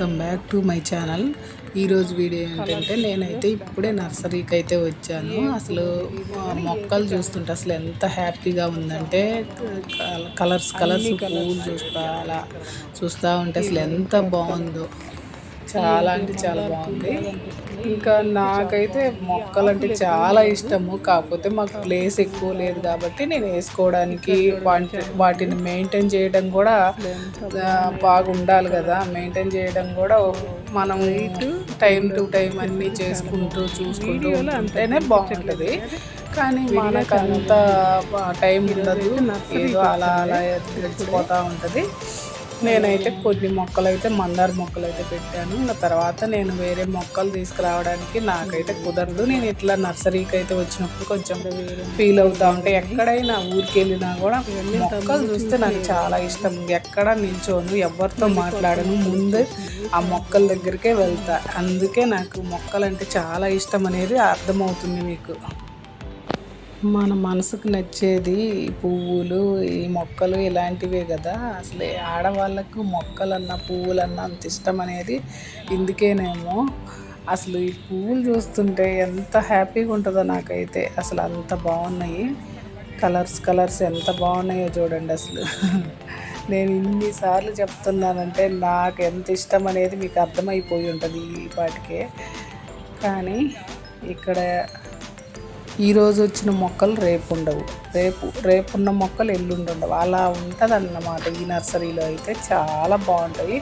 Welcome back to my channel. ఈరోజు video ఏంటంటే నేనైతే ఇప్పుడే నర్సరీకి అయితే వచ్చాను. అసలు మొక్కలు చూస్తుంటే అసలు ఎంత హ్యాపీగా ఉందంటే కలర్స్ కలర్స్ పువ్వులు చూస్తా అలా చూస్తూ ఉంటే అసలు ఎంత బాగుందో. చాలా అంటే చాలా బాగుంది. ఇంకా నాకైతే మొక్కలు అంటే చాలా ఇష్టము. కాకపోతే మాకు ప్లేస్ ఎక్కువ లేదు కాబట్టి నేను వేసుకోవడానికి వాటిని మెయింటైన్ చేయడం కూడా బాగుండాలి బాగా ఉండాలి కదా. మెయింటైన్ చేయడం కూడా మనం టైం టు టైం అన్నీ చేసుకుంటూ చూసుకుంటూ ఉంటేనే బాగుంటుంది. కానీ మనకు అంత టైం ఉండదు. ఏదో అలా అలా గడిచిపోతూ ఉంటుంది. నేనైతే కొన్ని మొక్కలు అయితే మందార మొక్కలు అయితే పెట్టాను. ఇంకా తర్వాత నేను వేరే మొక్కలు తీసుకురావడానికి నాకైతే కుదరదు. నేను ఇట్లా నర్సరీకి అయితే వచ్చినప్పుడు కొంచెం ఫీల్ అవుతా ఉంటే ఎక్కడైనా ఊరికి వెళ్ళినా కూడా మొక్కలు చూస్తే నాకు చాలా ఇష్టం. ఎక్కడ నిల్చోను ఎవరితో మాట్లాడను ముందు ఆ మొక్కల దగ్గరికే వెళ్తా. అందుకే నాకు మొక్కలు అంటే చాలా ఇష్టం అనేది అర్థమవుతుంది మీకు. మన మనసుకు నచ్చేది పువ్వులు ఈ మొక్కలు ఇలాంటివే కదా. అసలు ఆడవాళ్ళకు మొక్కలన్నా పువ్వులన్నా అంత ఇష్టం అనేది ఇందుకేనేమో. అసలు ఈ పువ్వులు చూస్తుంటే ఎంత హ్యాపీగా ఉంటుందో నాకైతే. అసలు అంత బాగున్నాయి. కలర్స్ కలర్స్ ఎంత బాగున్నాయో చూడండి అసలు. నేను ఇన్నిసార్లు చెప్తున్నానంటే నాకు ఎంత ఇష్టం అనేది మీకు అర్థమైపోయి ఉంటుంది ఈ పాటికే. కానీ ఇక్కడ ఈరోజు వచ్చిన మొక్కలు రేపు ఉండవు రేపు రేపు ఉన్న మొక్కలు ఎల్లుండి ఉండవు అలా ఉంటుంది అన్నమాట ఈ నర్సరీలో అయితే చాలా బాగుంటాయి.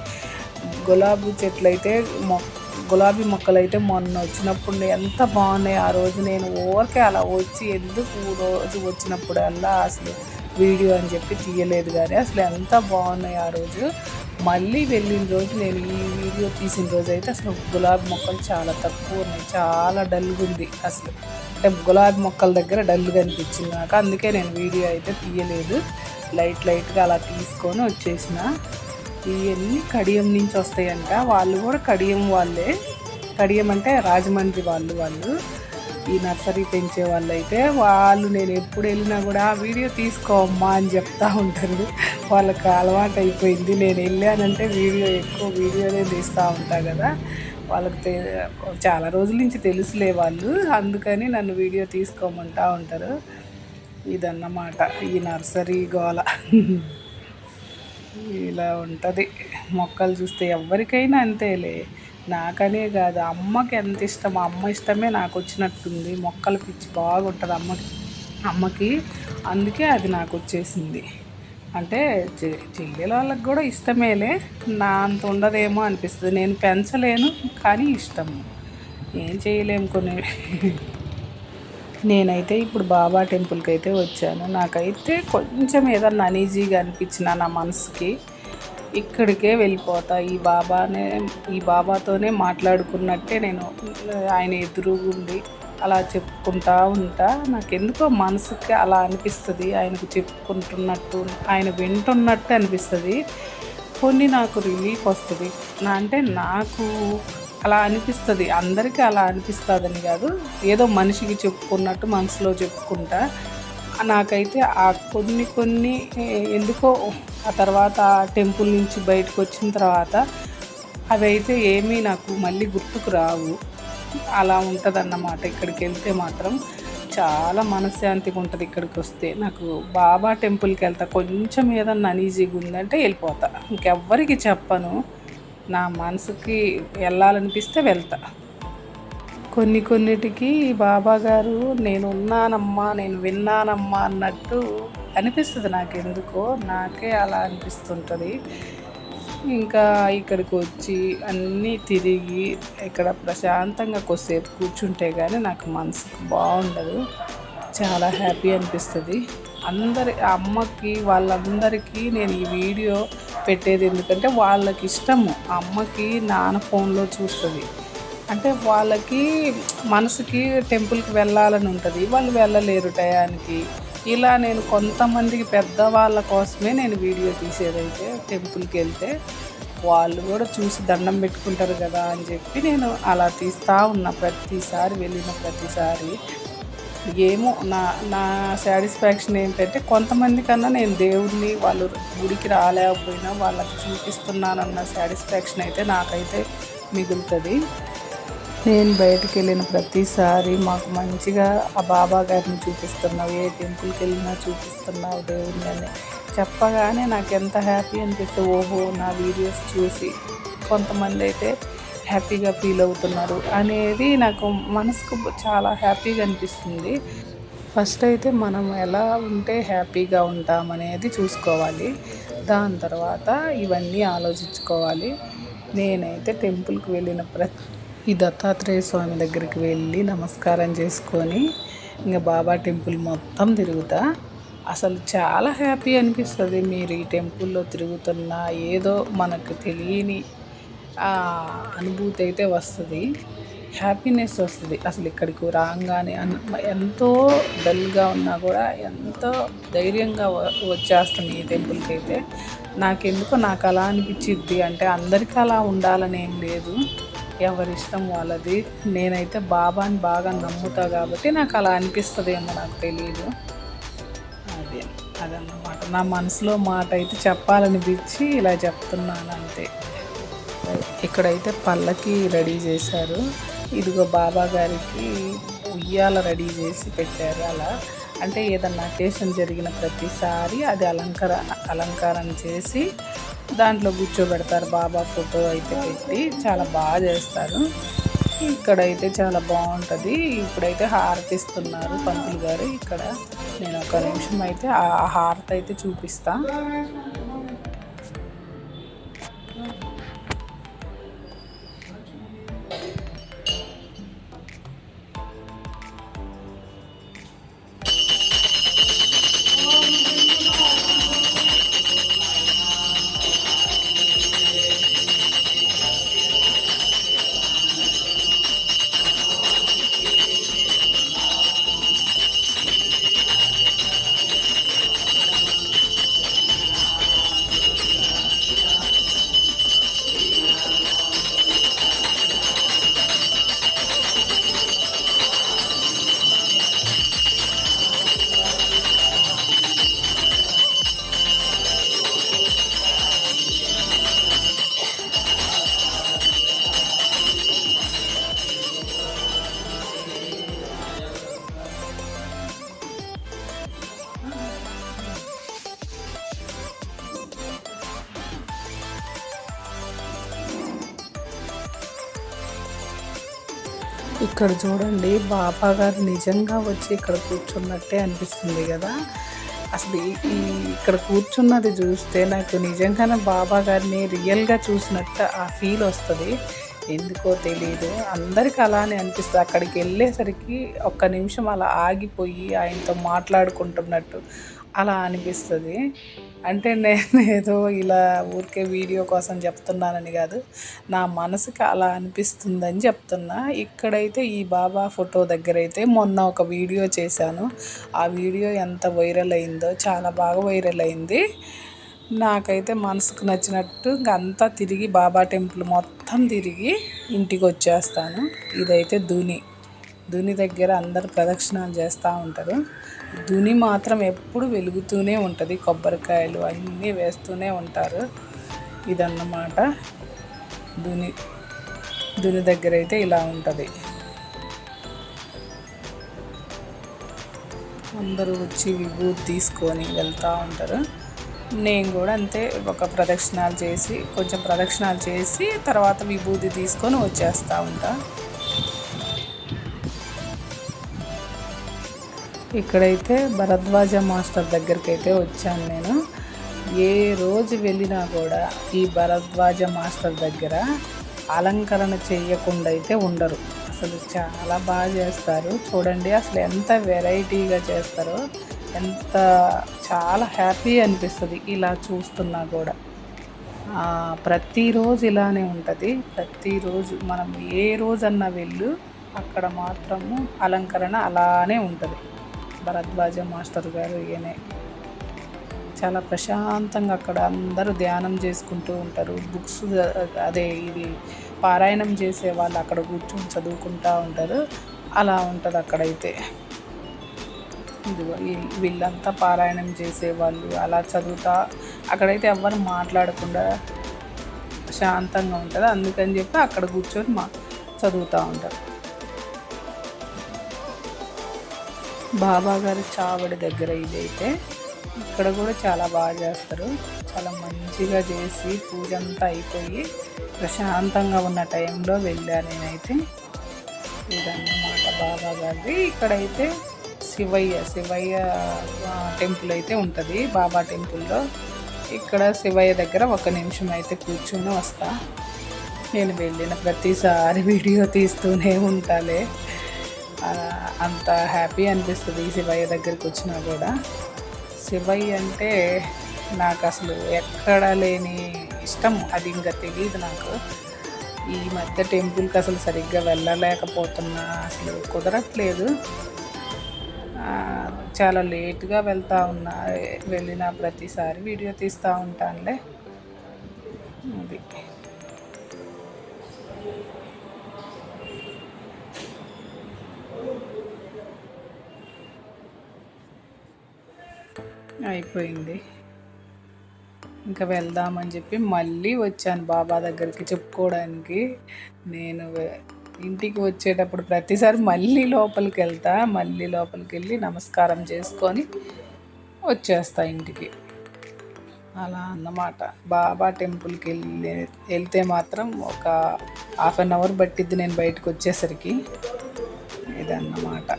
గులాబీ చెట్లు అయితే మొ గులాబీ మొక్కలు అయితే మొన్న వచ్చినప్పుడు ఎంత బాగున్నాయి ఆ రోజు నేను ఊరికే అలా వచ్చి ఎందుకు రోజు వచ్చినప్పుడల్లా అసలు వీడియో అని చెప్పి తీయలేదు కానీ అసలు ఎంత బాగున్నాయి ఆ రోజు. మళ్ళీ వెళ్ళిన రోజు నేను ఈ వీడియో తీసిన రోజు అయితే అసలు గులాబీ మొక్కలు చాలా తక్కువ ఉన్నాయి. చాలా డల్గా ఉంది అసలు. అంటే గులాబీ మొక్కల దగ్గర డల్గా అనిపించింది నాకు. అందుకే నేను వీడియో అయితే తీయలేదు. లైట్ లైట్గా అలా తీసుకొని వచ్చేసిన. ఇవన్నీ కడియం నుంచి వస్తాయంట. వాళ్ళు కూడా కడియం వాళ్ళే. కడియం అంటే రాజమండ్రి వాళ్ళు వాళ్ళు ఈ నర్సరీ పెంచే వాళ్ళు అయితే. వాళ్ళు నేను ఎప్పుడు వెళ్ళినా కూడా "ఆ వీడియో తీసుకోమ్మా అని చెప్తా ఉంటారు. వాళ్ళకి అలవాటు అయిపోయింది. నేను వెళ్ళానంటే వీడియో ఎక్కువ వీడియోనే తీస్తూ ఉంటా కదా. వాళ్ళకి తె చాలా రోజుల నుంచి తెలుసులే వాళ్ళు. అందుకని నన్ను వీడియో తీసుకోమంటా ఉంటారు. ఇదన్నమాట. ఈ నర్సరీ గోల. ఇలా ఉంటుంది. మొక్కలు చూస్తే ఎవరికైనా అంతేలే. నాకనే కాదు. అమ్మకి ఎంత ఇష్టం? అమ్మ ఇష్టమే నాకు వచ్చినట్టుంది. మొక్కలు పిచ్చి బాగుంటుంది అమ్మకి. అమ్మకి. అందుకే అది నాకు వచ్చేసింది. అంటే చె- వాళ్ళకి కూడా ఇష్టమేలే. నా అంత ఉండదేమో అనిపిస్తుంది. నేను పెంచలేను కానీ ఇష్టం. ఏం చేయలేము కొన్ని. నేనైతే ఇప్పుడు బాబా టెంపుల్కి అయితే వచ్చాను. నాకైతే కొంచెం ఏదన్నా అనీజీగా అనిపించిన నా మనసుకి ఇక్కడికే వెళ్ళిపోతా. ఈ బాబానే ఈ బాబాతోనే మాట్లాడుకున్నట్టే నేను ఆయన ఎదురుగుండి అలా చెప్పుకుంటా ఉంటా. నాకు ఎందుకో మనసుకి అలా అనిపిస్తుంది. ఆయనకు చెప్పుకుంటున్నట్టు ఆయన వింటున్నట్టు అనిపిస్తుంది. కొన్ని నాకు రిలీఫ్ వస్తుంది. నా అంటే నాకు అలా అనిపిస్తుంది. అందరికీ అలా అనిపిస్తుందని కాదు. ఏదో మనిషికి చెప్పుకున్నట్టు మనసులో చెప్పుకుంటా. నాకైతే ఆ కొన్ని కొన్ని ఎందుకో ఆ తర్వాత ఆ టెంపుల్ నుంచి బయటకు వచ్చిన తర్వాత అవి అయితే ఏమీ నాకు మళ్ళీ గుర్తుకు రావు. అలా ఉంటుంది అన్నమాట ఇక్కడికి వెళ్తే మాత్రం చాలా మనశ్శాంతిగా ఉంటుంది ఇక్కడికి వస్తే. నాకు బాబా టెంపుల్కి వెళ్తా కొంచెం ఏదన్నా అనీజీగా ఉందంటే వెళ్ళిపోతా. ఇంకెవ్వరికి చెప్పను. నా మనసుకి వెళ్ళాలనిపిస్తే వెళ్తా. కొన్ని కొన్నిటికి బాబా గారు నేను ఉన్నానమ్మా నేను విన్నానమ్మా అన్నట్టు అనిపిస్తుంది నాకు ఎందుకో నాకే అలా అనిపిస్తుంటుంది. ఇంకా ఇక్కడికి వచ్చి అన్నీ తిరిగి ఇక్కడ ప్రశాంతంగా కొద్దిసేపు కూర్చుంటే కానీ నాకు మనసుకు బాగుండదు. చాలా హ్యాపీ అనిపిస్తుంది. అందరి అమ్మకి వాళ్ళందరికీ నేను ఈ వీడియో పెట్టేది ఎందుకంటే వాళ్ళకి ఇష్టము అమ్మకి నాన్న ఫోన్లో చూస్తుంది. అంటే వాళ్ళకి మనసుకి టెంపుల్కి వెళ్ళాలని ఉంటుంది. వాళ్ళు వెళ్ళలేరు టయానికి. ఇలా నేను కొంతమందికి పెద్దవాళ్ళ కోసమే నేను వీడియో తీసేదైతే టెంపుల్కి వెళ్తే వాళ్ళు కూడా చూసి దండం పెట్టుకుంటారు కదా అని చెప్పి నేను అలా తీస్తూ ఉన్నా ప్రతిసారి వెళ్ళిన ప్రతిసారి. ఏమో నా నా సాటిస్ఫాక్షన్ ఏంటంటే కొంతమంది కన్నా నేను దేవుడిని వాళ్ళు గుడికి రాలేకపోయినా వాళ్ళకి చూపిస్తున్నానన్న సాటిస్ఫాక్షన్ అయితే నాకైతే మిగులుతుంది. నేను బయటకు వెళ్ళిన ప్రతిసారి మాకు మంచిగా ఆ బాబా గారిని చూపిస్తున్నావు ఏ టెంపుల్కి వెళ్ళినా చూపిస్తున్నావు దేవుడిని అని చెప్పగానే నాకు ఎంత హ్యాపీ అనిపిస్తుంది ఓహో నా వీడియోస్ చూసి కొంతమంది అయితే హ్యాపీగా ఫీల్ అవుతున్నారు అనేది నాకు మనసుకు చాలా హ్యాపీగా అనిపిస్తుంది. ఫస్ట్ అయితే మనం ఎలా ఉంటే హ్యాపీగా ఉంటామనేది చూసుకోవాలి. దాని తర్వాత ఇవన్నీ ఆలోచించుకోవాలి. నేనైతే టెంపుల్కి వెళ్ళిన ప్రతి ఈ దత్తాత్రేయ స్వామి దగ్గరికి వెళ్ళి నమస్కారం చేసుకొని ఇంకా బాబా టెంపుల్ మొత్తం తిరుగుతా. అసలు చాలా హ్యాపీ అనిపిస్తుంది మీరు ఈ టెంపుల్లో తిరుగుతున్న ఏదో మనకు తెలియని అనుభూతి అయితే వస్తుంది. హ్యాపీనెస్ వస్తుంది. అసలు ఇక్కడికి రాగానే ఎంతో డల్గా ఉన్నా కూడా ఎంతో ధైర్యంగా వచ్చేస్తుంది ఈ టెంపుల్కి అయితే. నాకెందుకో నాకు అలా అనిపించిద్ది అంటే అందరికీ అలా ఉండాలని ఏం లేదు. ఎవరి ఇష్టం వాళ్ళది. నేనైతే బాబాని బాగా నమ్ముతా కాబట్టి నాకు అలా అనిపిస్తుందేమో నాకు తెలియదు అదే అదన్నమాట. నా మనసులో మాట అయితే చెప్పాలనిపించి ఇలా చెప్తున్నాను అంతే. ఇక్కడైతే పళ్ళకి రెడీ చేశారు. ఇదిగో బాబా గారికి ఉయ్యాల రెడీ చేసి పెట్టారు అలా. అంటే ఏదన్నా అకేషన్ జరిగిన ప్రతిసారి అది అలంకార అలంకారం చేసి దాంట్లో కూర్చోబెడతారు బాబా ఫోటో అయితే పెట్టి. చాలా బాగా చేస్తారు. ఇక్కడైతే చాలా బాగుంటుంది. ఇప్పుడైతే హారతి ఇస్తున్నారు పంతులు గారు. ఇక్కడ నేను ఒక నిమిషం అయితే ఆ హారతి అయితే చూపిస్తాను ఇక్కడ చూడండి బాపా గారు నిజంగా వచ్చి ఇక్కడ కూర్చున్నట్టే అనిపిస్తుంది కదా. అసలు ఈ ఇక్కడ కూర్చున్నది చూస్తే నాకు నిజంగానే బాబా గారిని రియల్గా చూసినట్టు ఆ ఫీల్ వస్తుంది. ఎందుకో తెలియదు అందరికి అలానే అనిపిస్తుంది. అక్కడికి వెళ్ళేసరికి ఒక్క నిమిషం అలా ఆగిపోయి ఆయనతో మాట్లాడుకుంటున్నట్టు. అలా అనిపిస్తుంది. అంటే నేను ఏదో ఇలా ఊరికే వీడియో కోసం చెప్తున్నానని కాదు. నా మనసుకి అలా అనిపిస్తుందని చెప్తున్నా. ఇక్కడైతే ఈ బాబా ఫోటో దగ్గర అయితే మొన్న ఒక వీడియో చేశాను. ఆ వీడియో ఎంత వైరల్ అయిందో చాలా బాగా వైరల్ అయింది. నాకైతే మనసుకు నచ్చినట్టు అంతా తిరిగి బాబా టెంపుల్ మొత్తం తిరిగి ఇంటికి వచ్చేస్తాను ఇదైతే ధుని ధుని దగ్గర అందరు ప్రదక్షిణాలు చేస్తూ ఉంటారు. దుని మాత్రం ఎప్పుడు వెలుగుతూనే ఉంటుంది. కొబ్బరికాయలు అన్నీ వేస్తూనే ఉంటారు. ఇదన్నమాట. దుని దుని దగ్గర అయితే ఇలా ఉంటుంది. అందరూ వచ్చి విభూతి తీసుకొని వెళ్తూ ఉంటారు. నేను కూడా అంతే ఒక ప్రదక్షిణాలు చేసి కొంచెం ప్రదక్షిణాలు చేసి తర్వాత విభూతి తీసుకొని వచ్చేస్తూ ఉంటాను ఇక్కడైతే భరద్వాజ మాస్టర్ దగ్గరికి అయితే వచ్చాను నేను. ఏ రోజు వెళ్ళినా కూడా ఈ భరద్వాజ మాస్టర్ దగ్గర అలంకరణ చేయకుండా అయితే ఉండరు. అసలు చాలా బాగా చేస్తారు. చూడండి అసలు ఎంత వెరైటీగా చేస్తారో ఎంత చాలా హ్యాపీ అనిపిస్తుంది ఇలా చూస్తున్నా కూడా. ప్రతిరోజు ఇలానే ఉంటుంది. ప్రతిరోజు మనం ఏ రోజన్నా వెళ్ళు అక్కడ మాత్రము అలంకరణ అలానే ఉంటుంది. భరద్వాజ మాస్టర్ గారు ఈయనే. చాలా ప్రశాంతంగా అక్కడ అందరూ ధ్యానం చేసుకుంటూ ఉంటారు. బుక్స్ అదే ఇది పారాయణం చేసే వాళ్ళు అక్కడ కూర్చొని చదువుకుంటూ ఉంటారు. అలా ఉంటుంది అక్కడైతే. ఇదిగో వీళ్ళంతా పారాయణం చేసేవాళ్ళు అలా చదువుతా అక్కడైతే ఎవ్వరు మాట్లాడకుండా శాంతంగా ఉంటుంది. అందుకని చెప్పి అక్కడ కూర్చొని మా చదువుతూ ఉంటారు. బాబా గారి చావడి దగ్గర ఇదైతే. ఇక్కడ కూడా చాలా బాగా చేస్తారు. చాలా మంచిగా చేసి పూజ అంతా అయిపోయి ప్రశాంతంగా ఉన్న టైంలో వెళ్ళాను నేనైతే. ఇదన్నమాట బాబా గారిది. ఇక్కడైతే శివయ్య శివయ్య టెంపుల్ అయితే ఉంటుంది బాబా టెంపుల్లో. ఇక్కడ శివయ్య దగ్గర ఒక నిమిషం అయితే కూర్చొని వస్తా. నేను వెళ్ళిన ప్రతిసారి వీడియో తీస్తూనే ఉంటాలే. అంత హ్యాపీ అనిపిస్తుంది ఈ శివయ్య దగ్గరికి వచ్చినా కూడా. శివయ్య అంటే నాకు అసలు ఎక్కడ లేని ఇష్టం. అది ఇంకా తెలియదు నాకు. ఈ మధ్య టెంపుల్కి అసలు సరిగ్గా వెళ్ళలేకపోతున్నా. అసలు కుదరట్లేదు. చాలా లేట్గా వెళ్తూ ఉన్నా. వెళ్ళిన ప్రతిసారి వీడియో తీస్తూ ఉంటానులే. అది. అయిపోయింది. ఇంకా వెళ్దామని చెప్పి మళ్ళీ వచ్చాను బాబా దగ్గరికి చెప్పుకోవడానికి. నేను ఇంటికి వచ్చేటప్పుడు ప్రతిసారి మళ్ళీ లోపలికి వెళ్తా మళ్ళీ లోపలికి వెళ్ళి నమస్కారం చేసుకొని వచ్చేస్తా ఇంటికి. అలా అన్నమాట. బాబా టెంపుల్కి వెళ్ళి వెళ్తే మాత్రం ఒక హాఫ్ అన్ అవర్ పట్టిద్ది నేను బయటకు వచ్చేసరికి. ఇదన్నమాట.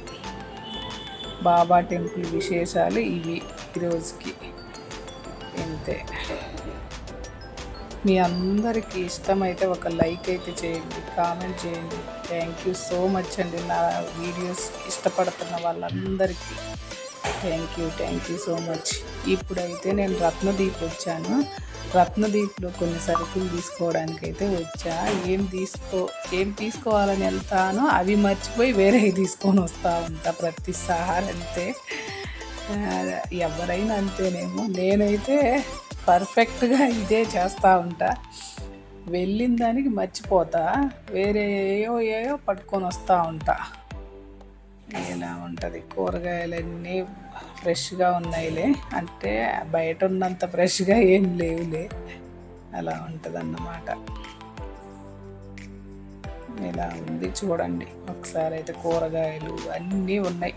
బాబా టెంపుల్ విశేషాలు ఇవి. ఈరోజుకి ఇంతే. మీ అందరికీ ఇష్టమైతే ఒక లైక్ అయితే చేయండి కామెంట్ చేయండి. థ్యాంక్ యూ సో మచ్ అండి నా వీడియోస్ ఇష్టపడుతున్న వాళ్ళందరికీ. Thank you thank you so much. ఇప్పుడైతే నేను రత్నదీప్ వచ్చాను. రత్నదీప్లో కొన్ని సరుకులు తీసుకోవడానికి అయితే వచ్చా. ఏం తీసుకో ఏం తీసుకోవాలని వెళ్తానో అవి మర్చిపోయి వేరే తీసుకొని వస్తూ ఉంటా ప్రతిసారి అంతే. ఎవరైనా అంతేనేమో. నేనైతే పర్ఫెక్ట్గా ఇదే చేస్తూ ఉంటా. వెళ్ళిన దానికి మర్చిపోతా. వేరే ఏయో ఏయో పట్టుకొని వస్తూ ఉంటా. ఇలా ఉంటుంది. కూరగాయలన్నీ ఫ్రెష్గా ఉన్నాయిలే. అంటే బయట ఉన్నంత ఫ్రెష్గా ఏం లేవులే. అలా ఉంటుంది అన్నమాట ఇలా ఉంది చూడండి. ఒకసారి అయితే కూరగాయలు అన్నీ ఉన్నాయి.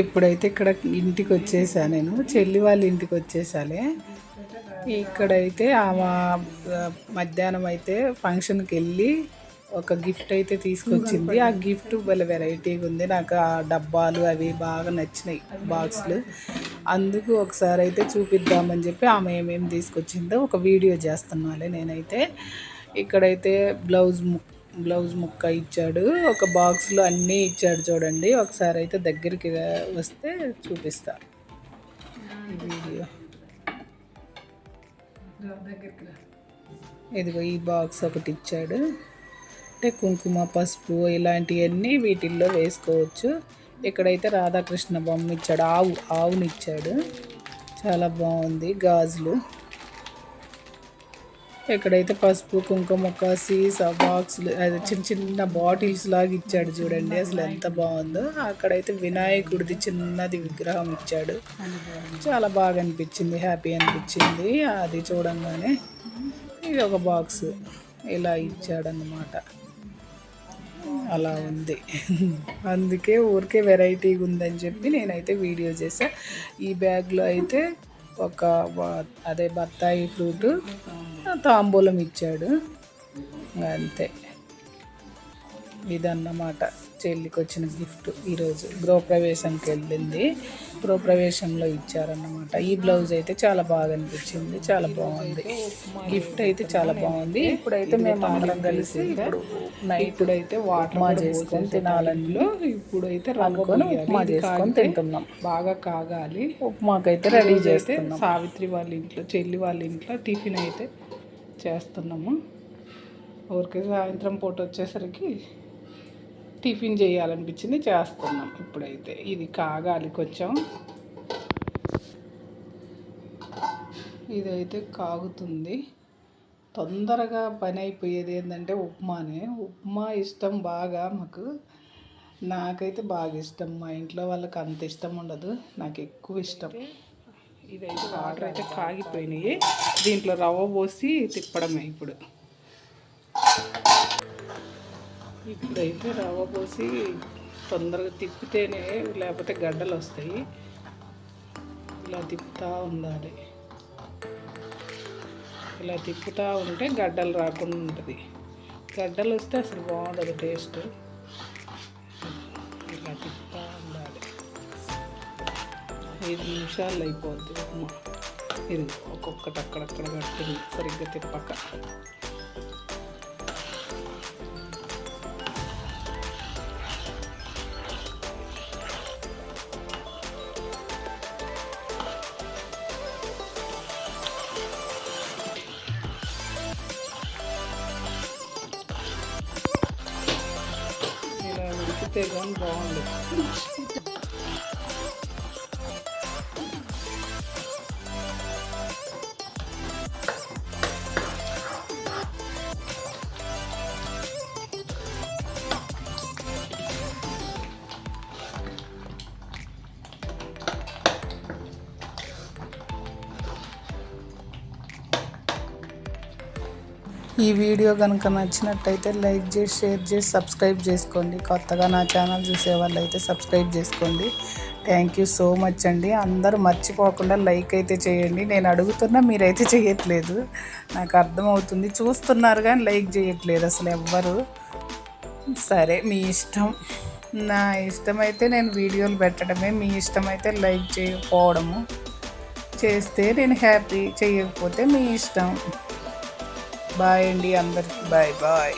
ఇప్పుడైతే ఇక్కడ ఇంటికి వచ్చేసా నేను. చెల్లి వాళ్ళ ఇంటికి వచ్చేసాలే. ఇక్కడైతే ఆమె మధ్యాహ్నం అయితే ఫంక్షన్కి వెళ్ళి ఒక గిఫ్ట్ అయితే తీసుకొచ్చింది. ఆ గిఫ్ట్ భలే వెరైటీగా ఉంది. నాకు ఆ డబ్బాలు అవి బాగా నచ్చినాయి బాక్స్లు. అందుకు ఒకసారి అయితే చూపిద్దామని చెప్పి ఆమె ఏమేమి తీసుకొచ్చిందో ఒక వీడియో చేస్తున్నాలే నేనైతే. ఇక్కడైతే బ్లౌజ్ ముక్ బ్లౌజ్ ముక్క ఇచ్చాడు. ఒక బాక్స్లో అన్నీ ఇచ్చాడు చూడండి. ఒకసారి అయితే దగ్గరికి వస్తే చూపిస్తా. ఈ వీడియో. ఇదిగో ఈ బాక్స్ ఒకటి ఇచ్చాడు. అంటే కుంకుమ పసుపు ఇలాంటివన్నీ వీటిల్లో వేసుకోవచ్చు. ఇక్కడైతే రాధాకృష్ణ బొమ్మ ఇచ్చాడు. ఆవు ఆవునిచ్చాడు. చాలా బాగుంది గాజులు. ఇక్కడైతే పసుపు కుంకుమ సీసా బాక్సులు అది చిన్న చిన్న బాటిల్స్ లాగా ఇచ్చాడు చూడండి. అసలు ఎంత బాగుందో. అక్కడైతే వినాయకుడిది చిన్నది విగ్రహం ఇచ్చాడు. చాలా బాగా అనిపించింది హ్యాపీ అనిపించింది. అది చూడంగానే ఇది ఒక బాక్స్ ఇలా ఇచ్చాడన్నమాట. అలా ఉంది. అందుకే ఊరికే వెరైటీగా ఉందని చెప్పి నేనైతే వీడియో చేసా ఈ బ్యాగ్లో అయితే ఒక అదే బత్తాయి ఫ్రూట్ తాంబూలం ఇచ్చాడు. అంతే. ఇదన్నమాట. చెల్లికి వచ్చిన గిఫ్ట్ ఈరోజు గృహప్రవేశంకి వెళ్ళింది. గృహప్రవేశంలో ఇచ్చారన్నమాట. ఈ బ్లౌజ్ అయితే చాలా బాగా అనిపించింది. చాలా బాగుంది. గిఫ్ట్ అయితే చాలా బాగుంది. ఇప్పుడైతే మేము అందరం కలిసి ఇప్పుడు నైట్ అయితే ఉప్మా చేసుకొని తినాలని ఇప్పుడైతే రంగుకొని ఉప్మా చేసుకొని తింటున్నాం. బాగా కాగాలి. ఉప్మాకైతే రెడీ చేస్తే సావిత్రి వాళ్ళ ఇంట్లో చెల్లి వాళ్ళ ఇంట్లో టిఫిన్ అయితే చేస్తున్నాము. ఊరికే సాయంత్రం పూట వచ్చేసరికి టిఫిన్ చేయాలనిపించింది చేస్తున్నాం ఇప్పుడైతే. ఇది కాగాలి కొంచెం. ఇదైతే కాగుతుంది. తొందరగా పని అయిపోయేది ఏంటంటే ఉప్మానే. ఉప్మా ఇష్టం బాగా మాకు. నాకైతే బాగా ఇష్టం. మా ఇంట్లో వాళ్ళకి అంత ఇష్టం ఉండదు. నాకు ఎక్కువ ఇష్టం. ఇదైతే వాటర్ అయితే కాగిపోయినాయి. దీంట్లో రవ్వ పోసి తిప్పడమే ఇప్పుడు. ఇప్పుడైతే రవ్వ పోసి తొందరగా తిప్పితేనే లేకపోతే గడ్డలు వస్తాయి ఇలా తిప్పుతూ ఉండాలి. ఇలా తిప్పుతూ ఉంటే గడ్డలు రాకుండా ఉంటుంది. గడ్డలు వస్తే అసలు బాగుండదు టేస్ట్. ఇలా తిప్పుతూ ఉండాలి. ఐదు నిమిషాలు అయిపోద్ది. ఉప్మా ఇది ఒక్కొక్కటి అక్కడక్కడ కట్టింది సరిగ్గా తిప్పక. ఇలా ఉడికితే ఈ వీడియో కనుక నచ్చినట్టయితే లైక్ చేసి షేర్ చేసి సబ్స్క్రైబ్ చేసుకోండి. కొత్తగా నా ఛానల్ చూసే వాళ్ళు అయితే సబ్స్క్రైబ్ చేసుకోండి. థ్యాంక్ యూ సో మచ్ అండి. అందరూ మర్చిపోకుండా లైక్ అయితే చేయండి. నేను అడుగుతున్నా మీరైతే చేయట్లేదు. నాకు అర్థమవుతుంది. చూస్తున్నారు కానీ లైక్ చేయట్లేదు అసలు ఎవ్వరు. సరే మీ ఇష్టం. నా ఇష్టమైతే నేను వీడియోలు పెట్టడమే. మీ ఇష్టమైతే లైక్ చేయకపోవడము. చేస్తే నేను హ్యాపీ చేయకపోతే మీ ఇష్టం. బాయ్ అండి అందరికి బాయ్ బాయ్